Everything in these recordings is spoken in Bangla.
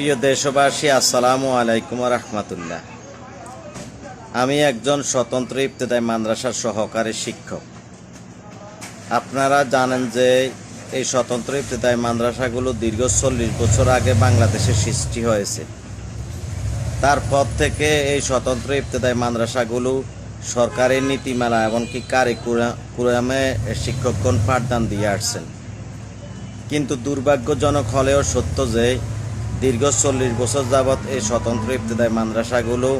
প্রিয় দেশবাসী, আসসালামু আলাইকুম রহমতুল্লাহ। আমি একজন স্বতন্ত্র ইবতেদায়ী মাদ্রাসার সহকারী শিক্ষক। আপনারা জানেন যে এই স্বতন্ত্র ইবতেদায়ী মাদ্রাসাগুলো দীর্ঘ চল্লিশ বছর আগে বাংলাদেশে সৃষ্টি হয়েছে। তারপর থেকে এই স্বতন্ত্র ইবতেদায়ী মাদ্রাসাগুলো সরকারি নীতিমালা এমনকি কারিকুলামে শিক্ষকগণ পাঠদান দিয়ে আসছেন। কিন্তু দুর্ভাগ্যজনক হলেও সত্য যে দীর্ঘ চল্লিশ বছর যাবৎ এই স্বতন্ত্র ইবতদায়ী মাদ্রাসাগুলো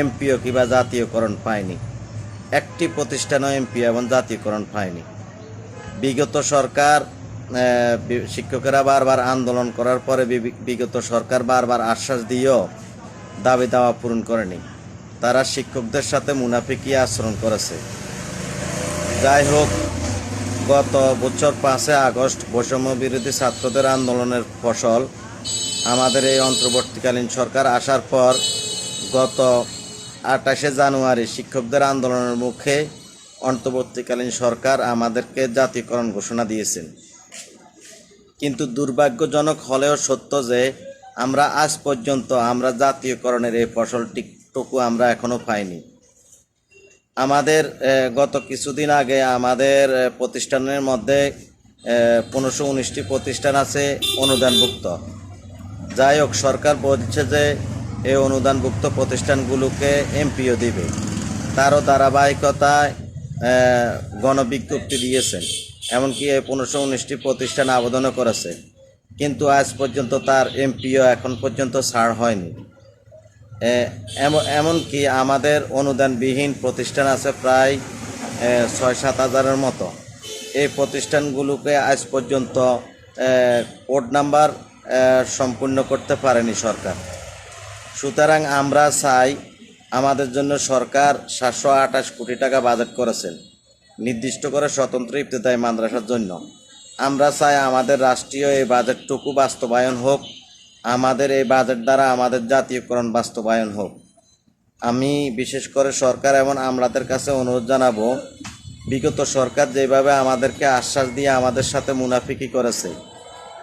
এমপিও কিংবা জাতীয়করণ পায়নি। একটি প্রতিষ্ঠানও এমপিও এবং জাতীয়করণ পায়নি। বিগত সরকার শিক্ষকেরা বারবার আন্দোলন করার পরে বিগত সরকার বারবার আশ্বাস দিয়েও দাবি দাওয়া পূরণ করেনি। তারা শিক্ষকদের সাথে মুনাফিকি আচরণ করেছে। যাই হোক, গত বছর পাঁচে আগস্ট বৈষম্য বিরোধী ছাত্রদের আন্দোলনের ফসল আমাদের এই অন্তর্বর্তীকালীন সরকার আসার পর গত আঠাশে জানুয়ারি শিক্ষকদের আন্দোলনের মুখে অন্তর্বর্তীকালীন সরকার আমাদেরকে জাতীয়করণ ঘোষণা দিয়েছেন। কিন্তু দুর্ভাগ্যজনক হলেও সত্য যে আমরা আজ পর্যন্ত আমরা জাতীয়করণের এই ফসলটিটুকু আমরা এখনও পাইনি। আমাদের গত কিছুদিন আগে আমাদের প্রতিষ্ঠানের মধ্যে পনেরোশো উনিশটি প্রতিষ্ঠান আছে অনুদানভুক্ত। যাই হোক, সরকার বলছে যে এই অনুদানভুক্ত প্রতিষ্ঠানগুলোকে এমপিও দিবে। তারও ধারাবাহিকতায় গণবিজ্ঞপ্তি দিয়েছেন। এমনকি এই পনেরোশো উনিশটি প্রতিষ্ঠান আবেদনও করেছে। কিন্তু আজ পর্যন্ত তার এমপিও এখন পর্যন্ত ছাড় হয়নি। এমনকি আমাদের অনুদানবিহীন প্রতিষ্ঠান আছে প্রায় ছয় সাত হাজারের মতো। এই প্রতিষ্ঠানগুলোকে আজ পর্যন্ত কোড নাম্বার সম্পূর্ণ করতে পারেনি সরকার। সুতরাং আমরা চাই আমাদের জন্য সরকার সাতশো আঠাশ কোটি টাকা বাজেট করেছেন, নির্দিষ্ট করে স্বতন্ত্র ইবতদায়ী মাদ্রাসার জন্য। আমরা চাই আমাদের রাষ্ট্রীয় এই বাজেটটুকু বাস্তবায়ন হোক, আমাদের এই বাজেট দ্বারা আমাদের জাতীয়করণ বাস্তবায়ন হোক। আমি বিশেষ করে সরকার এবং আমলাদের কাছে অনুরোধ জানাব, বিগত সরকার যেভাবে আমাদেরকে আশ্বাস দিয়ে আমাদের সাথে মুনাফিকি করেছে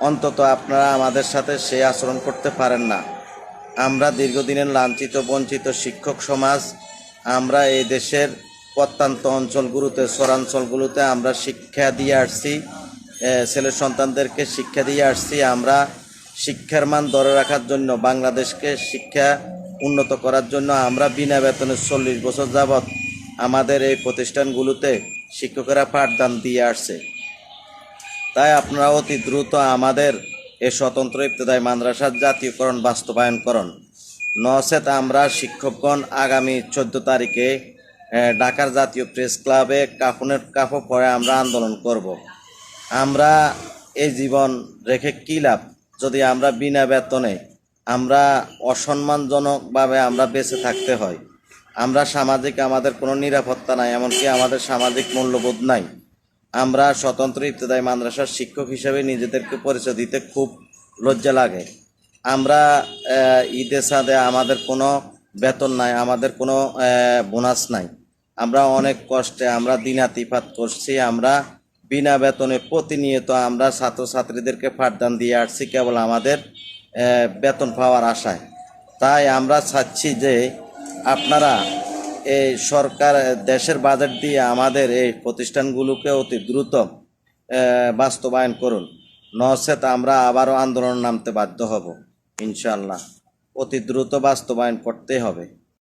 অন্তত আপনারা আমাদের সাথে সে আচরণ করতে পারেন না। আমরা দীর্ঘদিনের লাঞ্ছিত, বঞ্চিত শিক্ষক সমাজ, আমরা এই দেশের প্রত্যন্ত অঞ্চলগুলোতে, শহরাঞ্চলগুলোতে আমরা শিক্ষা দিয়ে আসছি ছেলে সন্তানদেরকে শিক্ষা দিয়ে আসছি। আমরা শিক্ষার মান ধরে রাখার জন্য, বাংলাদেশকে শিক্ষা উন্নত করার জন্য আমরা বিনা বেতনে চল্লিশ বছর যাবৎ আমাদের এই প্রতিষ্ঠানগুলোতে শিক্ষকেরা পাঠদান দিয়ে আসছে। তাই আপনারা অতি দ্রুত আমাদের এ স্বতন্ত্র ইবতদায়ী মাদ্রাসার জাতীয়করণ বাস্তবায়ন করুন নচেত আমরা শিক্ষকগণ আগামী চোদ্দ তারিখে ঢাকার জাতীয় প্রেস ক্লাবে কাফনের কাফ পরে আমরা আন্দোলন করব। আমরা এই জীবন রেখে কী লাভ? যদি আমরা বিনা বেতনে আমরা অসম্মানজনকভাবে আমরা বেঁচে থাকতে হয়, আমরা সামাজিক আমাদের কোনো নিরাপত্তা নাই, এমনকি আমাদের সামাজিক মূল্যবোধ নাই। আমরা স্বতন্ত্র ইবতদায়ী মাদ্রাসার শিক্ষক হিসেবে নিজেদেরকে পরিচয় দিতে খুব লজ্জা লাগে। আমরা আহ, ঈদে সাদে আমাদের কোনো বেতন নাই আমাদের কোনো বোনাস নাই। আমরা অনেক কষ্টে আমরা দিনাতিপাত করছি আমরা বিনা বেতনে প্রতিনিয়ত আমরা ছাত্রছাত্রীদেরকে পাঠদান দিয়ে আসছি কেবল আমাদের বেতন পাওয়ার আশায়। তাই আমরা চাচ্ছি যে আপনারা এই সরকার দেশের বাজেট দিয়ে আমাদের এই প্রতিষ্ঠানগুলোকে অতি দ্রুত বাস্তবায়ন করুন। নচেত আমরা আবারও আন্দোলন নামতে বাধ্য হব। ইনশাল্লাহ অতি দ্রুত বাস্তবায়ন করতে হবে।